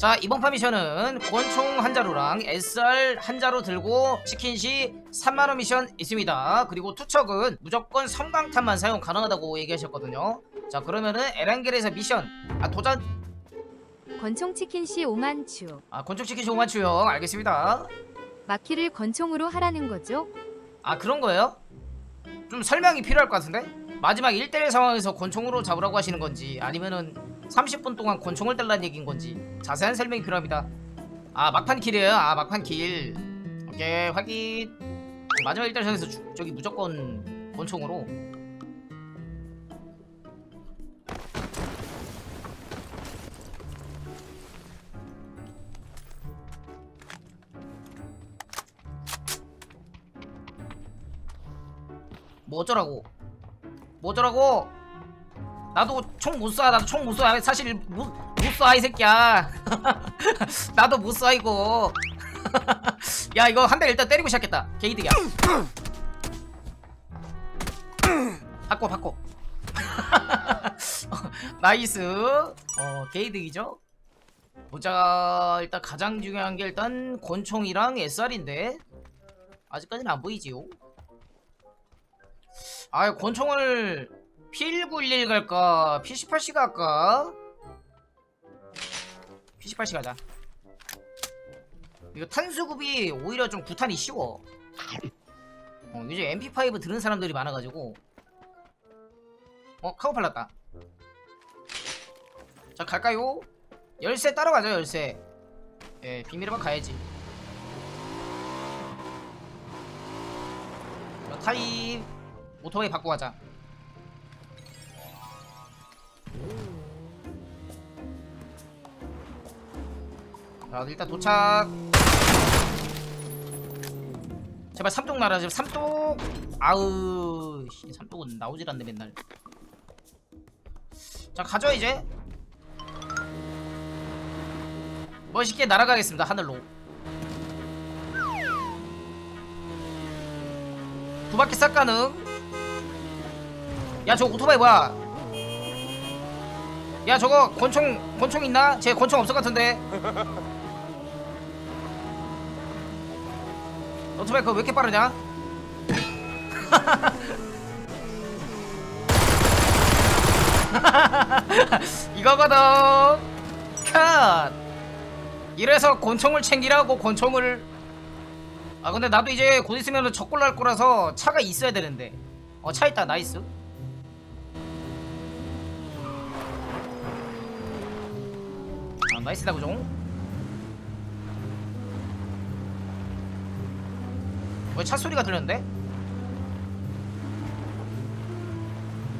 자 이번 파 미션은 권총 한 자루랑 SR 한 자루 들고 치킨 시 3만원 미션 있습니다 그리고 투척은 무조건 섬광탄만 사용 가능하다고 얘기하셨거든요 자 그러면은 에란겔에서 미션 아 도전 권총 치킨 씨 5만 추. 아 권총 치킨 시 5만 추영 알겠습니다 마키를 권총으로 하라는 거죠? 아 그런 거예요? 좀 설명이 필요할 것 같은데? 마지막 1대1 상황에서 권총으로 잡으라고 하시는 건지 아니면은 30분 동안 권총을 달라는 얘기인 건지 자세한 설명이 필요합니다. 아 막판 킬이에요? 아 막판 킬. 오케이 확인. 마지막 1대1 상황에서 주- 저기 무조건 권총으로. 뭐 어쩌라고? 뭐 어쩌라고 나도 총 못 쏴 나도 총 못 쏴. 사실 못 못 쏴 이 새끼야. 나도 못 쏴 이거. 야 이거 한 대 일단 때리고 시작했다. 게이득이야. 바꿔 바꿔. 나이스. 어 게이득이죠? 보자. 일단 가장 중요한 게 일단 권총이랑 SR인데 아직까지는 안 보이지요? 아 권총을 P1911 갈까? P18C 갈까? P18C 가자. 이거 탄수급이 오히려 좀 구탄이 쉬워. 어, 요즘 MP5 들은 사람들이 많아가지고. 어 카고 팔랐다. 자 갈까요? 열쇠 따라가죠 열쇠. 예 비밀의 방 가야지. 자, 타입. 오토바이 바꾸고 가자 자 일단 도착. 제발 삼뚝 나라 지금 삼뚝. 아우 씨, 삼뚝은 나오질 않네 맨날. 자 가죠 이제. 멋있게 날아가겠습니다 하늘로. 두 바퀴 싹 가능. 야 저거 오토바이 뭐야? 야 저거 권총 권총 있나? 쟤 권총 없을 것 같은데 오토바이 그거 왜 이렇게 빠르냐? 이거거든. 컷 이래서 권총을 챙기라고 권총을. 아 근데 나도 이제 곧 있으면 적골 날 거라서 차가 있어야 되는데. 어 차 있다. 나이스. 아 나이스다 그종 왜 차 소리가 들렸는데?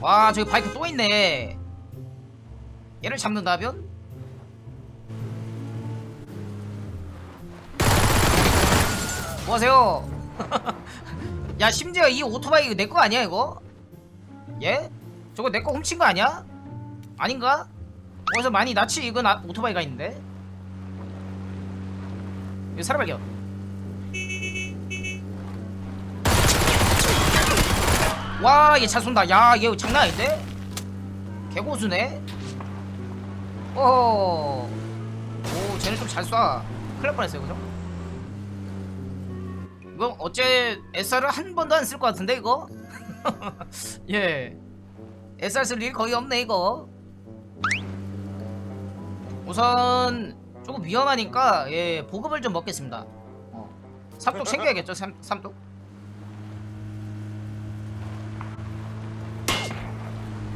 와 저기 바이크 또 있네 얘를 잡는다면? 뭐하세요? 야 심지어 이 오토바이 내 거 아니야 이거? 예? 저거 내 거 훔친 거 아니야? 아닌가? 어디서 많이 낯이 익은 아, 오토바이가 있는데? 이거 사람 발견 와, 얘차 쏜다. 야, 얘 장난 아닌데? 개고수네? 어허. 오, 쟤는 좀 잘 쏴. 큰일 날 뻔했어요, 그죠? 이거 어째 SR을 한 번도 안 쓸 것 같은데, 이거? 예. SR 쓸 일이 거의 없네, 이거. 우선, 조금 위험하니까, 예, 보급을 좀 먹겠습니다. 어. 삼뚝 챙겨야겠죠, 삼, 삼뚝?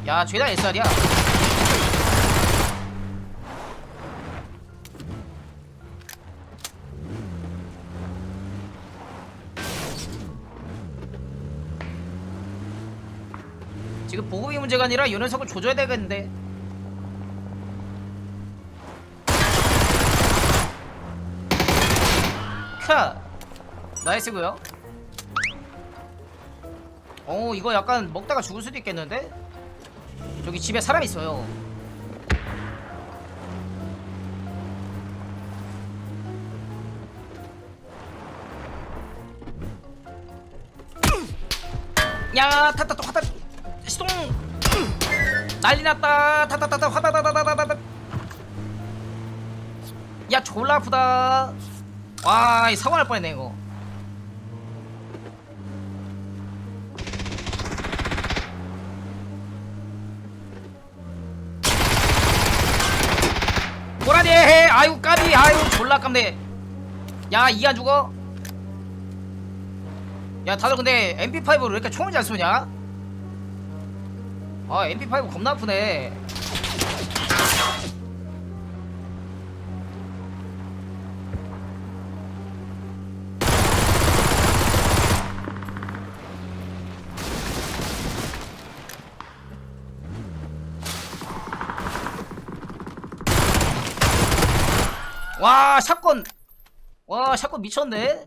야 죄다 SR이야. 지금 보급이 문제가 아니라 요 녀석을 조져야 되겠는데. 카 나이스고요. 어 이거 약간 먹다가 죽을 수도 있겠는데 저기 집에 사람 있어요. 야, 타타 또 타타 시동 난리 났다. 타타타타 화다다다다다다. 야 졸라 아프다 와이 사고 날 뻔했네 이거 까비 아유 졸라 깝네. 야 이안 죽어. 야 다들 근데 MP5를 왜 이렇게 총을 잘 쏘냐? 아 MP5 겁나 아프네 와 샷건. 와 샷건 미쳤네.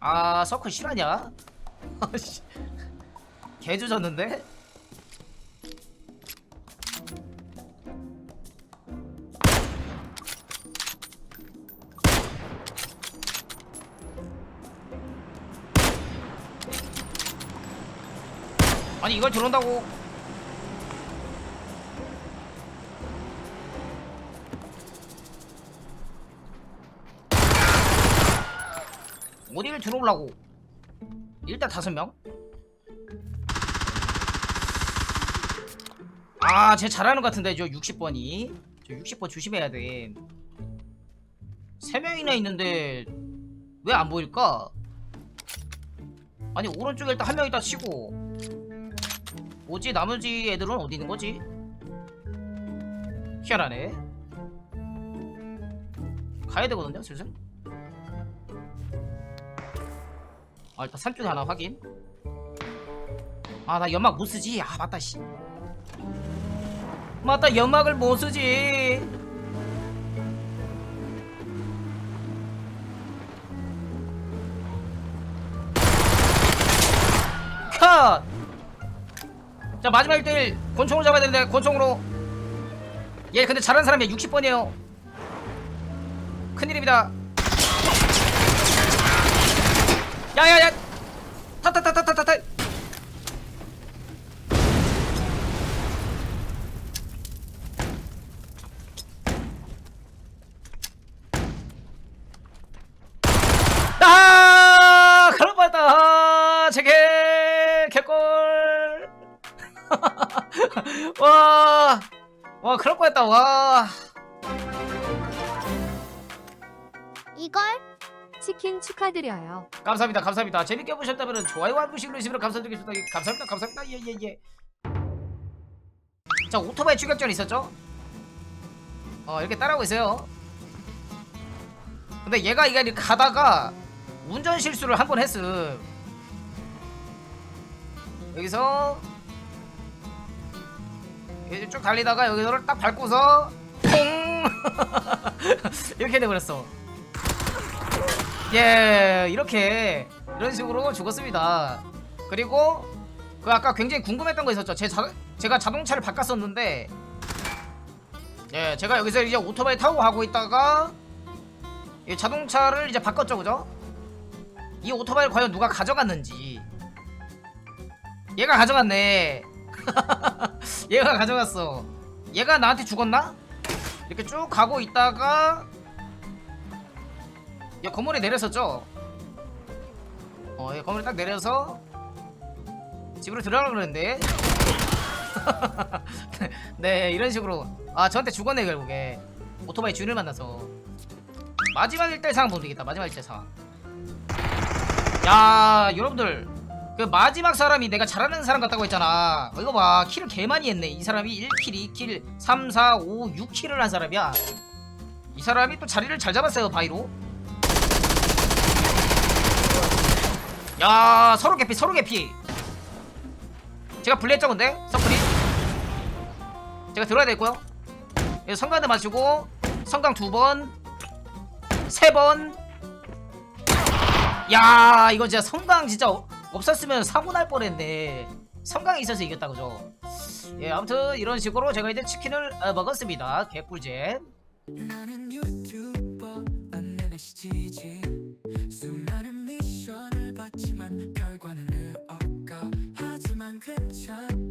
아 서클 실화냐? 아씨. 개조졌는데? 아니 이걸 들어온다고 어디를 들어오려고 일단 다섯 명 아, 쟤 잘하는 것 같은데 저 60번이 저 60번 조심해야 돼. 세 명이나 있는데 왜 안 보일까? 아니 오른쪽에 일단 한 명 있다 치고 뭐지 나머지 애들은 어디 있는 거지? 희한하네. 가야 되거든요, 슬슬. 아 일단 산쪽에 하나 확인. 아 나 연막 못 쓰지. 아 맞다 씨. 맞다 연막을 못 쓰지 컷! 자 마지막 1대1 권총으로 잡아야 되는데 권총으로 얘 근데 잘하는 사람이 60번이에요 큰일입니다 야야야. 타타타타타타 아 그럴 뻔했다. 아, 제게 개꿀. 와, 와 그럴 뻔했다. 와. 이걸 치킨 축하드려요. 감사합니다 감사합니다. 재밌게 보셨다면 좋아요와 알림 누르시면 감사드리겠습니다. 감사합니다 감사합니다. 예예 예. 자 오토바이 추격전 있었죠? 어 이렇게 따라오고 있어요. 근데 얘가 이게 가다가 운전 실수를 한 번 했음. 여기서 이제 쭉 달리다가 여기서를 딱 밟고서 퐁! 이렇게 돼버렸어 예 이렇게 이런 식으로 죽었습니다. 그리고 그 아까 굉장히 궁금했던 거 있었죠. 제 자, 제가 자동차를 바꿨었는데 예 제가 여기서 이제 오토바이 타고 가고 있다가 이 자동차를 이제 바꿨죠 그죠? 이 오토바이를 과연 누가 가져갔는지. 얘가 가져갔네. 얘가 가져갔어. 얘가 나한테 죽었나? 이렇게 쭉 가고 있다가 야 건물에 내렸었죠? 어, 예, 건물에 딱 내려서 집으로 들어가려고 그랬는데. 네 이런 식으로. 아 저한테 죽었네 결국에. 오토바이 주인을 만나서. 마지막 1대 상황 보면 되겠다 마지막 1대 상황. 야 여러분들. 그 마지막 사람이 내가 잘하는 사람 같다고 했잖아. 어, 이거 봐. 킬을 개 많이 했네. 이 사람이 1킬 2킬 3 4 5 6킬을 한 사람이야. 이 사람이 또 자리를 잘 잡았어요 바이로 야 서로 개피 서로 개피. 제가 불리했죠 근데 서클이. 제가 들어야 되고요. 여기 성광대 맞추고 성광 두번 세번. 야 이거 진짜 성광 진짜 어- 없었으면 사고 날 뻔했네. 성광이 있어서 이겼다 그죠? 예 아무튼 이런 식으로 제가 이제 치킨을 어, 먹었습니다. 개꿀잼 결과는 없